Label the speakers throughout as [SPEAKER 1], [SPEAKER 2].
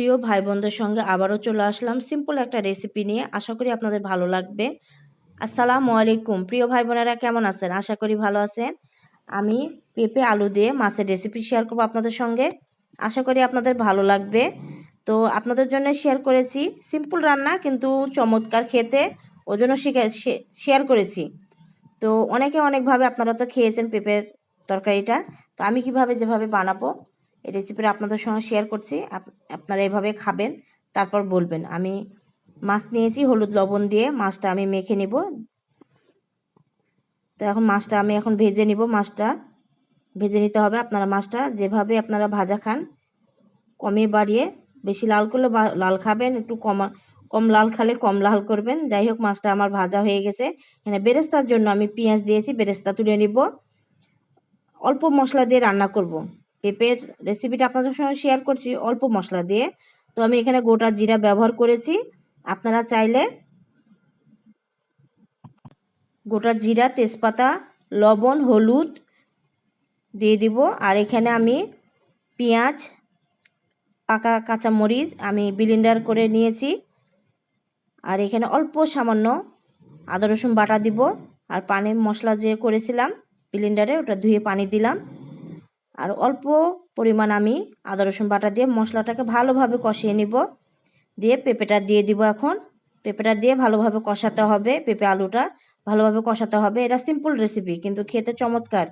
[SPEAKER 1] প্রিয় ভাই বোনদের সঙ্গে আবারও চলে আসলাম। সিম্পল একটা রেসিপি নিয়ে। আশা করি আপনাদের ভালো লাগবে। আসসালামু আলাইকুম। প্রিয় ভাই বোনেরা কেমন আছেন? আশা করি ভালো আছেন। আমি পেঁপে আলু দিয়ে মাছের রেসিপি শেয়ার করব আপনাদের সঙ্গে। আশা করি আপনাদের ভালো লাগবে। তো আপনাদের জন্য শেয়ার করেছি। সিম্পল রান্না, কিন্তু চমৎকার খেতে। ওই জন্য শেয়ার করেছি। তো অনেকে অনেকভাবে আপনারা তো খেয়েছেন পেঁপের তরকারিটা। তো আমি কীভাবে যেভাবে বানাবো এই রেসিপিটা আপনাদের সঙ্গে শেয়ার করছি। আপনারা এভাবে খাবেন, তারপর বলবেন। আমি মাছ নিয়েছি, হলুদ লবণ দিয়ে মাছটা আমি মেখে নিব। তো এখন মাছটা আমি এখন ভেজে নিব, মাছটা ভেজে নিতে হবে। আপনারা মাছটা যেভাবে আপনারা ভাজা খান কমে বাড়িয়ে, বেশি লাল করলে লাল খাবেন, একটু কমা, কম লাল খালে কম লাল করবেন। যাই হোক, মাছটা আমার ভাজা হয়ে গেছে। এখানে বেরেস্তার জন্য আমি পেঁয়াজ দিয়েছি, বেরেস্তা তুলে নিব। অল্প মশলা দিয়ে রান্না করব। পেঁপের রেসিপিটা আপনাদের সঙ্গে শেয়ার করছি, অল্প মশলা দিয়ে। তো আমি এখানে গোটা জিরা ব্যবহার করেছি। আপনারা চাইলে গোটা জিরা, তেজপাতা, লবণ, হলুদ দিয়ে দিব। আর এখানে আমি পেঁয়াজ, পাকা কাঁচামরিচ আমি বিলিন্ডার করে নিয়েছি। আর এখানে অল্প সামান্য আদা রসুন বাটা দিব। আর পানি মশলা যে করেছিলাম বিলিন্ডারে ওটা ধুয়ে পানি দিলাম। আর অল্প পরিমাণ আমি আদা, রসুন বাটা দিয়ে মশলাটাকে ভালোভাবে কষিয়ে নিব। দিয়ে পেঁপেটা দিয়ে দিব এখন। পেঁপেটা দিয়ে ভালোভাবে কষাতে হবে, পেঁপে আলুটা ভালোভাবে কষাতে হবে। এটা সিম্পল রেসিপি কিন্তু খেতে চমৎকার।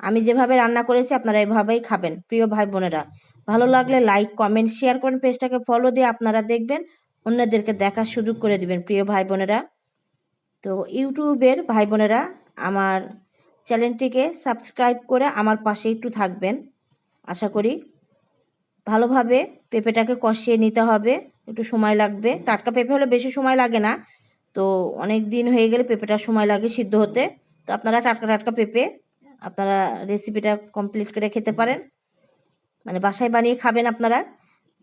[SPEAKER 1] আমি যেভাবে রান্না করেছি, আপনারা এভাবেই খাবেন, প্রিয় ভাই বোনেরা। ভালো লাগলে লাইক কমেন্ট শেয়ার করেন পেজটাকে ফলো দিয়ে আপনারা দেখবেন, অন্যদেরকে দেখার সুযোগ করে দিবেন, প্রিয় ভাই বোনেরা। তো ইউটিউবের ভাই বোনেরা, আমার চ্যানেলটিকে সাবস্ক্রাইব করে আমার পাশে একটু থাকবেন। আশা করি ভালোভাবে পেঁপেটাকে কষিয়ে নিতে হবে। একটু সময় লাগবে। টাটকা পেঁপে হলে বেশি সময় লাগে না। তো অনেক দিন হয়ে গেলে পেঁপেটা সময় লাগে সিদ্ধ হতে। তো আপনারা টাটকা টাটকা পেঁপে, আপনারা রেসিপিটা কমপ্লিট করে খেতে পারেন। মানে বাসায় বানিয়ে খাবেন আপনারা।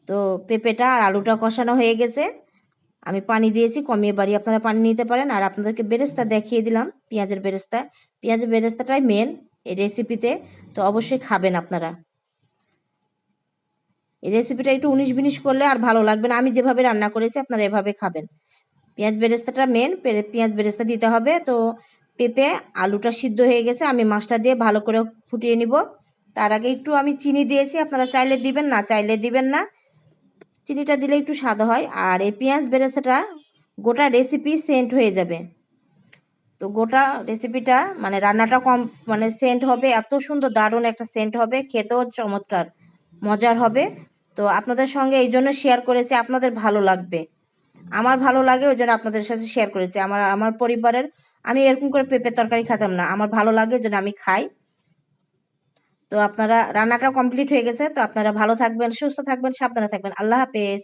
[SPEAKER 1] তো পেঁপেটা আর আলুটা কষানো হয়ে গেছে। আমি পানি দিয়েছি, কমিয়ে বাড়ি আপনারা পানি নিতে পারেন। আর আপনাদেরকে বেরেস্তা দেখিয়ে দিলাম, পেঁয়াজের বেরেস্তা। পেঁয়াজের বেরেস্তাটাই মেন এই রেসিপিতে তো অবশ্যই খাবেন আপনারা। এই রেসিপিটা একটু উনিশ বিনিশ করলে আর ভালো লাগবে না। আমি যেভাবে রান্না করেছি, আপনারা এভাবে খাবেন। পেঁয়াজ বেরেস্তাটা মেন পেঁয়াজ বেরেস্তা দিতে হবে। তো পেঁপে আলুটা সিদ্ধ হয়ে গেছে, আমি মাছটা দিয়ে ভালো করে ফুটিয়ে নিব। তার আগে একটু আমি চিনি দিয়েছি, আপনারা চাইলে দিবেন, না চাইলে দিবেন না। চিনিটা দিলে একটু স্বাদ হয়, আর এই পেঁয়াজ বেরেস্তাটা গোটা রেসিপি সেন্ট হয়ে যাবে। তো গোটা রেসিপিটা মানে রান্নাটা কম মানে সেন্ট হবে, এত সুন্দর, দারুণ একটা সেন্ট হবে, খেতেও চমৎকার, মজার হবে। তো আপনাদের সঙ্গে এই জন্য শেয়ার করেছি, আপনাদের ভালো লাগবে। আমার ভালো লাগে, ওই জন্য আপনাদের সাথে শেয়ার করেছি। আমার আমার পরিবারের, আমি এরকম করে পেঁপে তরকারি খেতাম না। আমার ভালো লাগে, ওই জন্য আমি খাই। তো আপনারা রান্নাটা কমপ্লিট হয়ে গেছে, তো আপনারা ভালো থাকবেন, সুস্থ থাকবেন, সাবধানে থাকবেন। আল্লাহ হাফেজ।